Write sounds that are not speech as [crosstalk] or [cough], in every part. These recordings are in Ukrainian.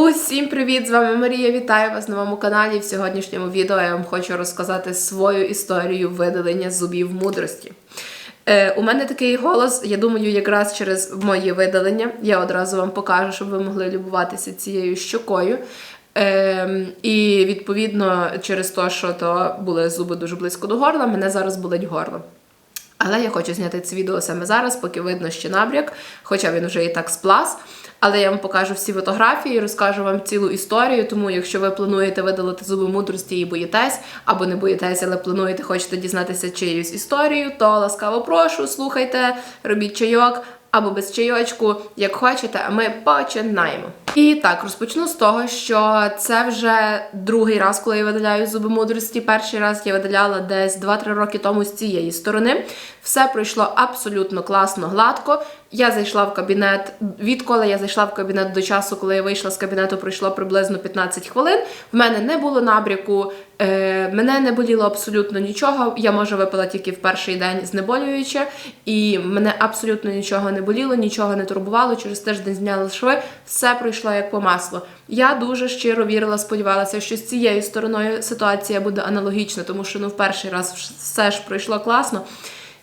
Усім привіт! З вами Марія. Вітаю вас на моєму каналі. В сьогоднішньому відео я вам хочу розказати свою історію видалення зубів мудрості. Е, у мене такий голос, я думаю, якраз через моє видалення. Я одразу вам покажу, щоб ви могли любуватися цією щокою. Е, і відповідно, через те, що то були зуби дуже близько до горла, мене зараз болить горло. Але я хочу зняти це відео саме зараз, поки видно ще набряк, хоча він вже і так сплас. Але я вам покажу всі фотографії, розкажу вам цілу історію. Тому, якщо ви плануєте видалити зуби мудрості і боїтесь, або не боїтесь, але плануєте, хочете дізнатися чиюсь історію, то ласкаво прошу, слухайте, робіть чайок. Або без чайочку, як хочете, а ми починаємо. І так, розпочну з того, що це вже другий раз, коли я видаляю зуби мудрості. Перший раз я видаляла десь 2-3 роки тому з цієї сторони. Все пройшло абсолютно класно, гладко. Я зайшла в кабінет. Відколи я зайшла в кабінет до часу, коли я вийшла з кабінету, пройшло приблизно 15 хвилин. В мене не було набряку, е, мене не боліло абсолютно нічого. Я може випила тільки в перший день знеболююче, і мене абсолютно нічого не боліло, нічого не турбувало. Через тиждень зняла шви, все пройшло як по маслу. Я дуже щиро вірила, сподівалася, що з цією стороною ситуація буде аналогічна, тому що ну в перший раз все ж пройшло класно.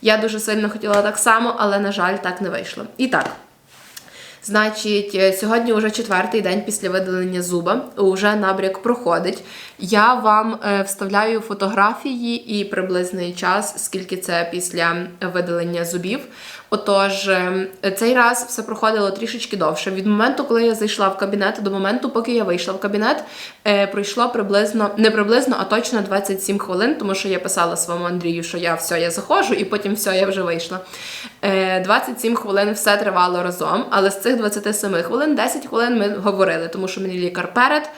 Я дуже сильно хотіла так само, але, на жаль, так не вийшло. І так. Значить, е, сьогодні вже четвертий день після видалення зуба, уже набряк проходить. Я вам е, вставляю фотографії і приблизний час, скільки це після видалення зубів. Отож, е, цей раз все проходило трішечки довше. Від моменту, коли я зайшла в кабінет, до моменту, поки я вийшла в кабінет, пройшло приблизно не приблизно, а точно 27 хвилин, тому що я писала своєму Андрію, що я все, я заходжу, і потім все, я вже вийшла. 27 хвилин все тривало разом, але з цих 27 хвилин 10 хвилин ми говорили, тому що мені лікар перед е,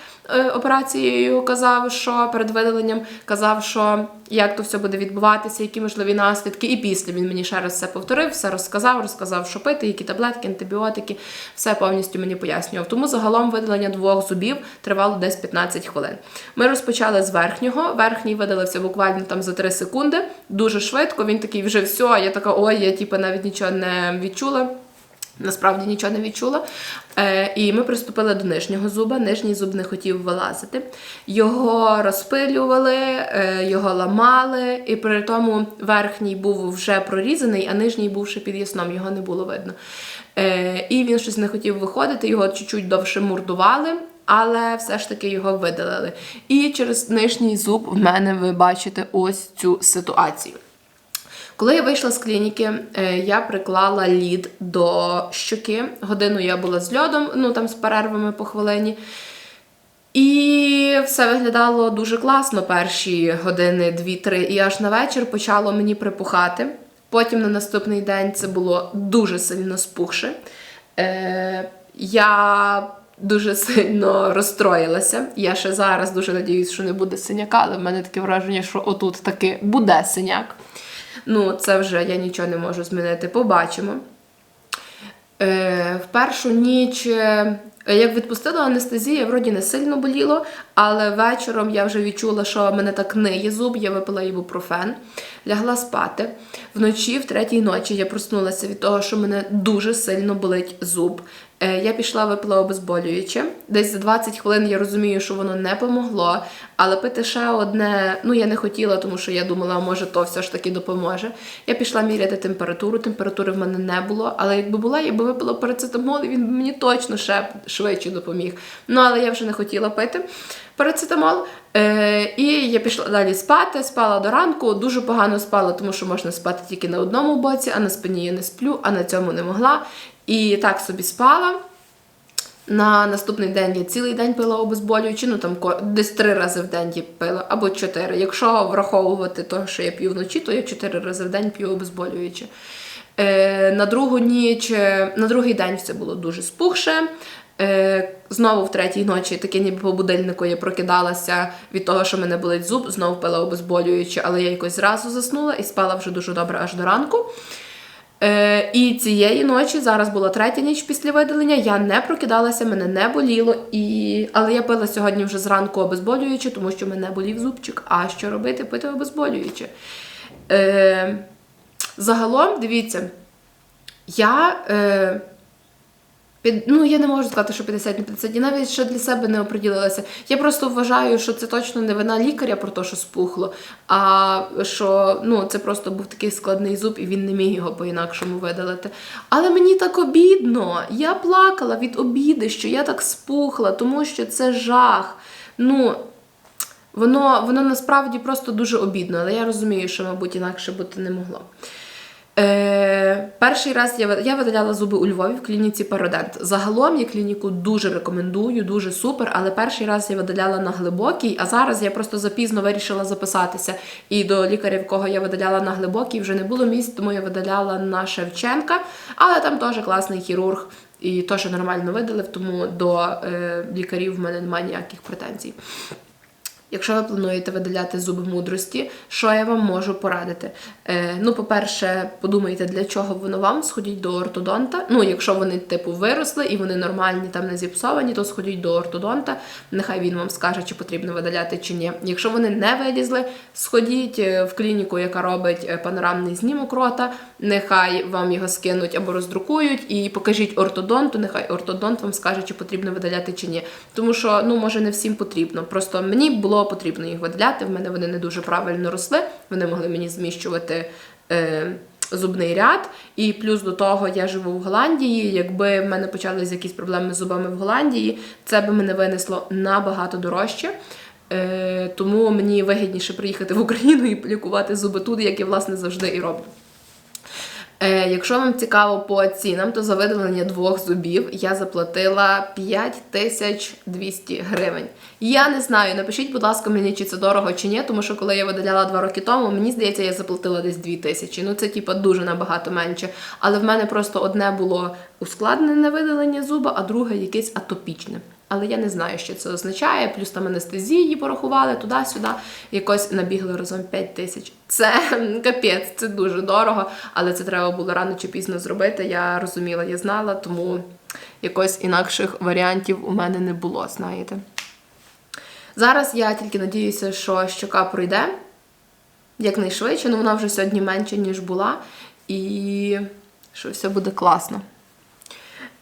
операцією казав, що перед видаленням казав, що як то все буде відбуватися, які можливі наслідки. І після він мені ще раз все повторив, все розказав, розказав, що пити, які таблетки, антибіотики, все повністю мені пояснював. Тому загалом видалення двох зубів тривало десь 15 хвилин. Ми розпочали з верхнього. Верхній видалився буквально там за 3 секунди, дуже швидко. Він такий вже все. Я така, ой, я типу, навіть нічого не відчула. Насправді нічого не відчула. Е, І ми приступили до нижнього зуба. Нижній зуб не хотів вилазити. Його розпилювали, е, його ламали, і при тому верхній був вже прорізаний, а нижній був ще під ясном, його не було видно. Е, І він щось не хотів виходити, його чуть-чуть довше мурдували. Але все ж таки його видалили. І через нижній зуб в мене ви бачите ось цю ситуацію. Коли я вийшла з клініки, е, я приклала лід до щоки. Годину я була з льодом, ну там з перервами по хвилині. І все виглядало дуже класно перші години, дві-три. І аж на вечір почало мені припухати. Потім на наступний день це було дуже сильно спухше. Е, Я дуже сильно розстроїлася. Я ще зараз дуже надіюсь, що не буде синяка, але в мене таке враження, що отут таки буде синяк. Ну, це вже я нічого не можу змінити. Побачимо. Е, В першу ніч, е, як відпустила анестезія, вроді не сильно боліло, але вечором я вже відчула, що мене так ниє зуб, я випила ібупрофен, лягла спати. Вночі, в третій ночі, я проснулася від того, що мене дуже сильно болить зуб. Е, я пішла випила обезболююче. Десь за 20 хвилин я розумію, що воно не помогло. Але пити ще одне, ну я не хотіла, тому що я думала, може, то все ж таки допоможе. Я пішла міряти температуру. Температури в мене не було. Але якби була, я би випила парацетамол, і він мені точно ще швидше допоміг. Ну, але я вже не хотіла пити парацетамол. Е, І я пішла далі спати, спала до ранку, дуже погано спала, тому що можна спати тільки на одному боці, а на спині я не сплю, а на цьому не могла. І так собі спала. На наступний день я цілий день пила обезболюючи, ну там десь три рази в день я пила, або чотири. Якщо враховувати те, що я п'ю вночі, то я чотири рази в день п'ю обезболюючи. Е, На другу ніч, на другий день все було дуже спухше. Е, Знову в третій ночі, таке ніби по будильнику я прокидалася від того, що мене болить зуб, знову пила обезболюючи, але я якось зразу заснула і спала вже дуже добре аж до ранку. Е, І цієї ночі, зараз була третя ніч після видалення, я не прокидалася, мене не боліло, і... але я пила сьогодні вже зранку обезболюючи, тому що мене болів зубчик. А що робити? Пити обезболюючи. Е, Загалом, дивіться, я. Е, Під, ну, я не можу сказати, що 50 на 50, я навіть ще для себе не оприділилася. Я просто вважаю, що це точно не вина лікаря про те, що спухло, а що ну, це просто був такий складний зуб, і він не міг його по-інакшому видалити. Але мені так обідно. Я плакала від обіди, що я так спухла, тому що це жах. Ну, воно, воно насправді просто дуже обідно, але я розумію, що, мабуть, інакше бути не могло. Е, перший раз я, я видаляла зуби у Львові в клініці Пародент. Загалом я клініку дуже рекомендую, дуже супер. Але перший раз я видаляла на глибокій, а зараз я просто запізно вирішила записатися. І до лікаря, в кого я видаляла на глибокій, вже не було місць, тому я видаляла на Шевченка. Але там теж класний хірург і теж нормально видалив, тому до е, лікарів в мене немає ніяких претензій. Якщо ви плануєте видаляти зуби мудрості, що я вам можу порадити? Е, ну, по-перше, подумайте, для чого воно вам, сходіть до ортодонта. Ну, якщо вони, типу, виросли і вони нормальні, там не зіпсовані, то сходіть до ортодонта. Нехай він вам скаже, чи потрібно видаляти чи ні. Якщо вони не вилізли, сходіть е, в клініку, яка робить е, панорамний знімок рота. Нехай вам його скинуть або роздрукують, і покажіть ортодонту. Нехай ортодонт вам скаже, чи потрібно видаляти чи ні. Тому що ну може не всім потрібно. Просто мені було потрібно їх видаляти. В мене вони не дуже правильно росли. Вони могли мені зміщувати. Е- Зубний ряд, і плюс до того я живу в Голландії. Якби в мене почалися якісь проблеми з зубами в Голландії, це би мене винесло набагато дорожче. Е, тому мені вигідніше приїхати в Україну і лікувати зуби тут, як я власне завжди і роблю. Е, якщо вам цікаво по цінам, то за видалення двох зубів я заплатила 5200 гривень. Я не знаю, напишіть, будь ласка, мені чи це дорого чи ні, тому що коли я видаляла два роки тому, мені здається, я заплатила десь 2000. Ну це типа дуже набагато менше. Але в мене просто одне було ускладнене видалення зуба, а друге якесь атопічне. Але я не знаю, що це означає. Плюс там анестезії порахували туди-сюди. Якось набігли разом 5 тисяч. Це [laughs] капець, це дуже дорого, але це треба було рано чи пізно зробити. Я розуміла, я знала, тому якось інакших варіантів у мене не було, знаєте. Зараз я тільки надіюся, що щока пройде якнайшвидше, ну вона вже сьогодні менше, ніж була, і що все буде класно.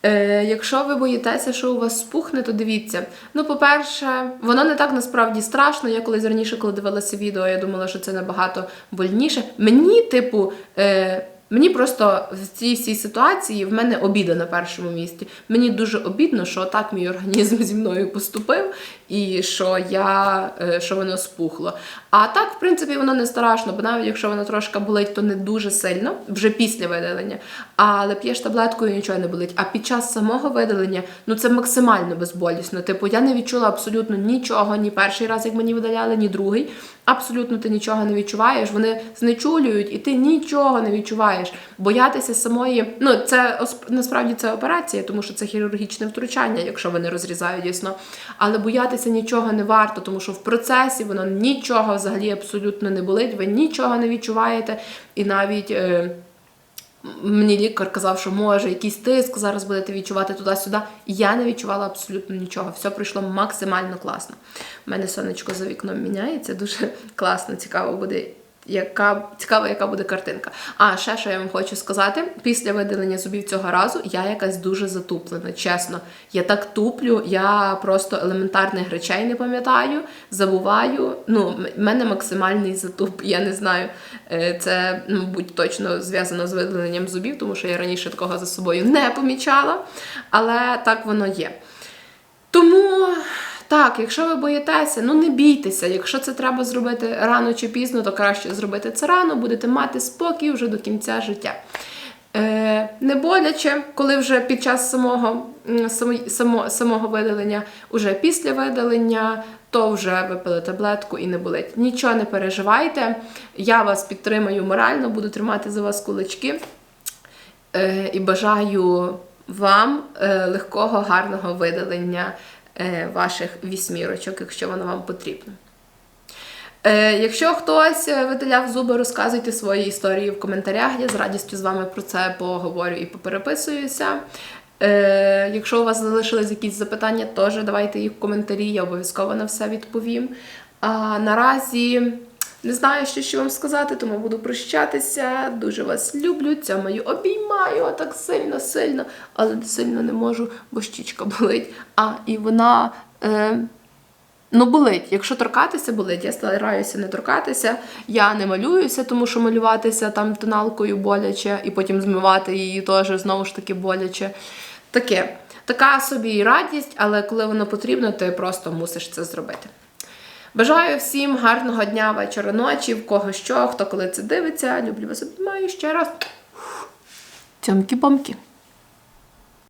Е, якщо ви боїтеся, що у вас спухне, то дивіться. Ну, по-перше, воно не так насправді страшно. Я колись раніше, коли дивилася відео, я думала, що це набагато больніше. Мені, типу, е, мені просто в цій всій ситуації в мене обіда на першому місці. Мені дуже обідно, що так мій організм [laughs] зі мною поступив, і що я е, що воно спухло. А так, в принципі, воно не страшно, бо навіть якщо воно трошки болить, то не дуже сильно, вже після видалення. Але п'єш таблеткою нічого не болить. А під час самого видалення ну це максимально безболісно. Типу, я не відчула абсолютно нічого, ні перший раз, як мені видаляли, ні другий. Абсолютно ти нічого не відчуваєш. Вони знечулюють, і ти нічого не відчуваєш. Боятися самої, ну це насправді це операція, тому що це хірургічне втручання, якщо вони розрізають дійсно. Але боятися нічого не варто, тому що в процесі воно нічого взагалі абсолютно не болить, ви нічого не відчуваєте, і навіть. Е- Мені лікар казав, що може якийсь тиск зараз будете відчувати туди-сюди. Я не відчувала абсолютно нічого. Все пройшло максимально класно. У мене сонечко за вікном міняється, дуже класно, цікаво буде. Яка цікаво, яка буде картинка. А ще що я вам хочу сказати: після видалення зубів цього разу я якась дуже затуплена. Чесно, я так туплю, я просто елементарних речей не пам'ятаю, забуваю. Ну, в мене максимальний затуп. [laughs] Я не знаю. Е, Це, мабуть, точно зв'язано з видаленням зубів, тому що я раніше такого за собою не помічала. Але так воно є. Тому так, якщо ви боїтеся, ну не бійтеся. Якщо це треба зробити рано чи пізно, то краще зробити це рано, будете мати спокій вже до кінця життя. Е, не боляче, коли вже під час самого, само, само, самого видалення, уже після видалення, то вже випили таблетку і не болить. Нічого не переживайте. Я вас підтримаю морально, буду тримати за вас кулачки. Е, і бажаю вам е, легкого, гарного видалення ваших вісьмірочок, якщо воно вам потрібно. Е, якщо хтось е, видаляв зуби, розказуйте свої історії в коментарях. Я з радістю з вами про це поговорю і попереписуюся. Е, якщо у вас залишились якісь запитання, теж давайте їх в коментарі, я обов'язково на все відповім. А наразі Не знаю, що ще вам сказати, тому буду прощатися. Дуже вас люблю, цьомаю, обіймаю так сильно, сильно, але сильно не можу, бо щічка болить. А, і вона. Е, Ну, болить. Якщо торкатися, болить. Я стараюся не торкатися. Я не малююся, тому що малюватися там тоналкою боляче, і потім змивати її теж знову ж таки боляче. Таке. Така собі радість, але коли воно потрібно, ти просто мусиш це зробити. Бажаю всім гарного дня, вечора, ночі, в кого що, хто коли це дивиться. Люблю вас обіймаю ще раз. Цьомкі-бомки.